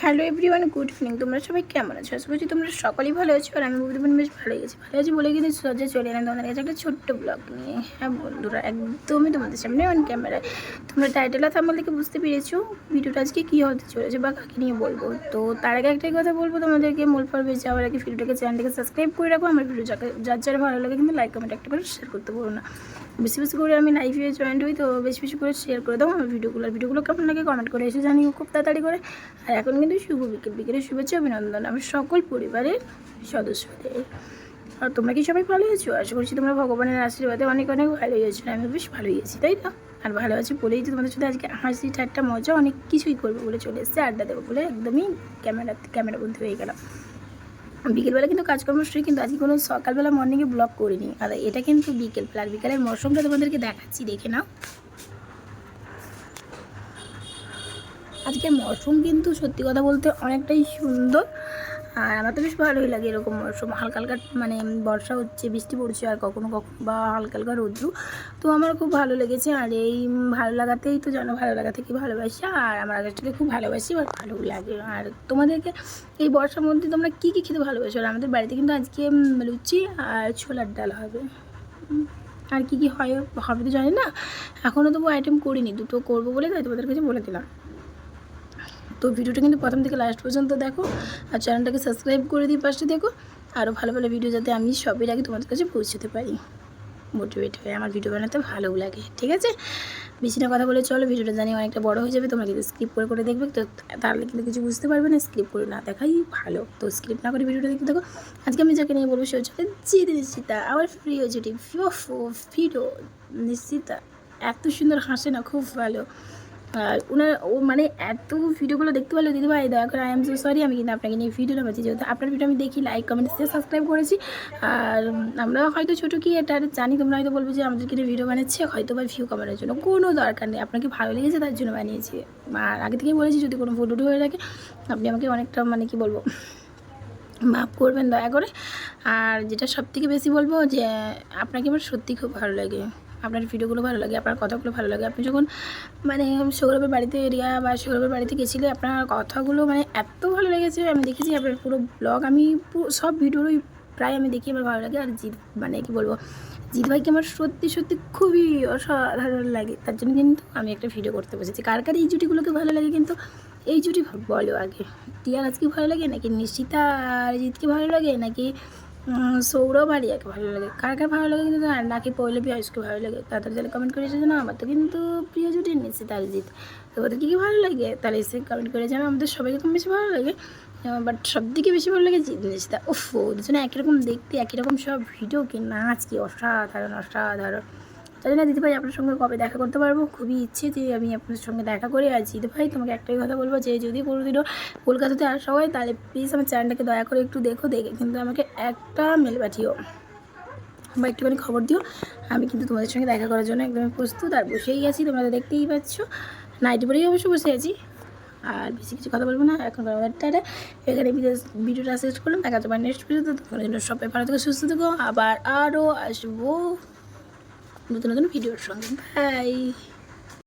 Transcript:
Hello everyone, good evening. তোমরা সবাই কেমন আছো? আশা করছি তোমরা সকলেই ভালো আছো, আর আমি বুঝবেন বেশ ভালোই আছি। ভালো আছি বলে কিন্তু সহজে চলে এলাম তোমাদের কাছে একটা ছোট্ট ব্লগ নিয়ে। হ্যাঁ বন্ধুরা, একদমই তোমাদের সামনে অন ক্যামেরায় তোমরা টাইটেল আর থাম্বনেল থেকে বুঝতে পেরেছ ভিডিওটা আজকে কী হতে চলেছে বা কাকে নিয়ে বলব। তো তার আগে একটাই কথা বলব, তোমাদেরকে মূল পর্বে যাওয়ার আগে ভিডিওটাকে চ্যানেলটাকে সাবস্ক্রাইব করে রাখো। আমার ভিডিও যাকে যার যার ভালো লাগে কিন্তু লাইক কমেন্ট একটা করে শেয়ার করতে পারো না। বেশি বেশি করে আমি লাইভে জয়েন্ট হই, তো বেশি বেশি করে শেয়ার করে দাও আমার ভিডিওগুলো আর ভিডিওগুলো কেমন লাগে কমেন্ট করে এসে জানিও খুব তাড়াতাড়ি করে। আর এখন কিন্তু শুভ বিকেল। বিকেলের শুভেচ্ছা, অভিনন্দন আমার সকল পরিবারের সদস্যদের। আর তোমরা কি সবাই ভালো আছো? আশা করছি তোমরা ভগবানের আশীর্বাদে অনেক অনেক ভালো আছো। আমি বেশ ভালোই আছি, তাই তো? আর ভালো আছি বলেই তো তোমাদের সাথে আজকে হাসি, ঠাট্টা, মজা, অনেক কিছুই করব বলে চলে এসেছে। আড্ডা দেবো বলে একদমই ক্যামেরা ক্যামেরা বন্ধু হয়ে গেলাম। বিকেলবেলা কিন্তু কাজকর্ম শুরু কিন্তু আজকে কোনো সকালবেলা মর্নিংয়ে ব্লগ করিনি। আর এটা কিন্তু বিকেল, আর বিকেলের মৌসুমটা তোমাদেরকে দেখাচ্ছি, দেখে নাও। আজকে মৌসুম কিন্তু সত্যি কথা বলতে অনেকটাই সুন্দর। আর আমার তো বেশ ভালোই লাগে এরকম মরশুম। হালকা হালকা মানে বর্ষা হচ্ছে, বৃষ্টি পড়ছে আর কখনো কখনো বা হালকা হালকা রৌদ্র। তো আমার খুব ভালো লেগেছে আর এই ভালো লাগাতেই তো জানো ভালো লাগা থেকে ভালোবাসি। আর আমার আকাশটাকে খুব ভালোবাসি আর ভালো লাগে। আর তোমাদেরকে এই বর্ষার মধ্যে তোমরা কী কী খেতে ভালোবাসো? আর আমাদের বাড়িতে কিন্তু আজকে লুচি আর ছোলার ডাল হবে। আর কী কী হয় হবে তো জানি না। এখনও তবু আইটেম করিনি, দুটো করব বলে তাই তোমাদের কাছে বলে দিলাম। তো ভিডিওটা কিন্তু প্রথম থেকে লাস্ট পর্যন্ত দেখো আর চ্যানেলটাকে সাবস্ক্রাইব করে দিই পাশে দেখো। আরও ভালো ভালো ভিডিও যাতে আমি সবের আগে তোমাদের কাছে পৌঁছতে পারি। মোটিভেট হয়ে আমার ভিডিও বানাতে ভালোও লাগে, ঠিক আছে? বেশি না কথা বলে চলো, ভিডিওটা জানি অনেকটা বড় হয়ে যাবে, তোমরা কিন্তু স্কিপ করে করে দেখবে, তো তাহলে কিন্তু কিছু বুঝতে পারবে না স্কিপ করে না দেখাই ভালো। তো স্কিপ না করে ভিডিওটা দেখতে দেখো আজকে আমি যাকে নিয়ে বলব, সে হচ্ছে জিৎ নিশ্চিতা আমার প্রিয় জুটি ভিডিও নিশ্চিতা এত সুন্দর হাসে না, খুব ভালো। ওনার ও মানে এত ভিডিওগুলো দেখতে পারল দিদি ভাই, দয়া করে আই এম সো সরি আমি কিন্তু আপনাকে নিয়ে ভিডিওটা বাঁচি যেহেতু আপনার ভিডিও আমি দেখি লাইক কমেন্ট শেয়ার সাবস্ক্রাইব করেছি। আর আমরা হয়তো ছোটো কি, এটা জানি, তোমরা হয়তো বলব যে আমাদেরকে নিয়ে ভিডিও বানাচ্ছে, হয়তো বা ভিউ কমানোর জন্য। কোনো দরকার নেই, আপনাকে ভালো লেগেছে তার জন্য বানিয়েছি। আর আগে থেকেই বলেছি, যদি কোনো ফটো হয়ে থাকে, আপনি আমাকে অনেকটা মানে কি বলব, মাফ করবেন দয়া করে। আর যেটা সব থেকে বেশি বলব যে, আপনাকে আমার সত্যি খুব ভালো লাগে। আপনার ভিডিওগুলো ভালো লাগে, আপনার কথাগুলো ভালো লাগে, আপনি যখন মানে সৌরভের বাড়িতে এরিয়া বা সৌরভের বাড়িতে গেছিলে, আপনার কথাগুলো মানে এত ভালো লেগেছে, আমি দেখেছি আপনার পুরো ব্লগ আমি সব ভিডিওরই প্রায় আমি দেখি আমার ভালো লাগে, আর জিৎ মানে কি বলব, জিৎ ভাইকে আমার সত্যি সত্যি খুবই অসাধারণ লাগে, তার জন্য কিন্তু আমি একটা ভিডিও করতে বসেছি। কার কার এই জুটিগুলোকে ভালো লাগে কিন্তু এই জুটি বলো আগে, টিয়ার আজকে ভালো লাগে নাকি নিশিতা আর জিৎকে ভালো লাগে নাকি সৌরভ আর ইয়াকে ভালো লাগে। কার কার ভালো লাগে কিন্তু আর নাকি পৈলবী আয়ুষকে ভালো লাগে? তাদের তাহলে কমেন্ট করেছে জানো, আমার তো কিন্তু প্রিয় জুটি নিচ্ছে তার জিত তো ওদের কী কী ভালো লাগে? তাহলে এসে কমেন্ট করে জানো আমাদের সবাইকে কম বেশি ভালো লাগে। বাট সব থেকে বেশি ভালো লাগে জিত নিচ্ছে তা ও ওদের জন্য একই রকম দেখতে, একই রকম সব ভিডিও কি নাচ, কি অসাধারণ অসাধারণ। জানি না, দিদিভাই আপনার সঙ্গে কবে দেখা করতে পারব। খুবই ইচ্ছে যে আমি আপনার সঙ্গে দেখা করে আর দিদিভাই, তোমাকে একটাই কথা বলব, যে যদি কোনোদিনও কলকাতাতে আসা হয় তাহলে প্লিজ আমার চ্যানেলটাকে দয়া করে একটু দেখো, দেখে কিন্তু আমাকে একটা মেল পাঠিও বা একটুখানি খবর দিও। আমি কিন্তু তোমাদের সঙ্গে দেখা করার জন্য একদম প্রস্তুত। আর বসেই গেছি তোমরা দেখতেই পাচ্ছ। নাইট পরেই অবশ্য বসে আছি। আর বেশি কিছু কথা বলব না। এখন টাটা। এখানে ভিডিও- ভিডিওটা শেষ করলাম। দেখা যাবে নেক্সট ভিডিওতে তখন জন্য সবাই ভালো থেকে, সুস্থ থেকো। আবার আরও আসব। নতুন নতুন ভিডিওর সঙ্গে বাই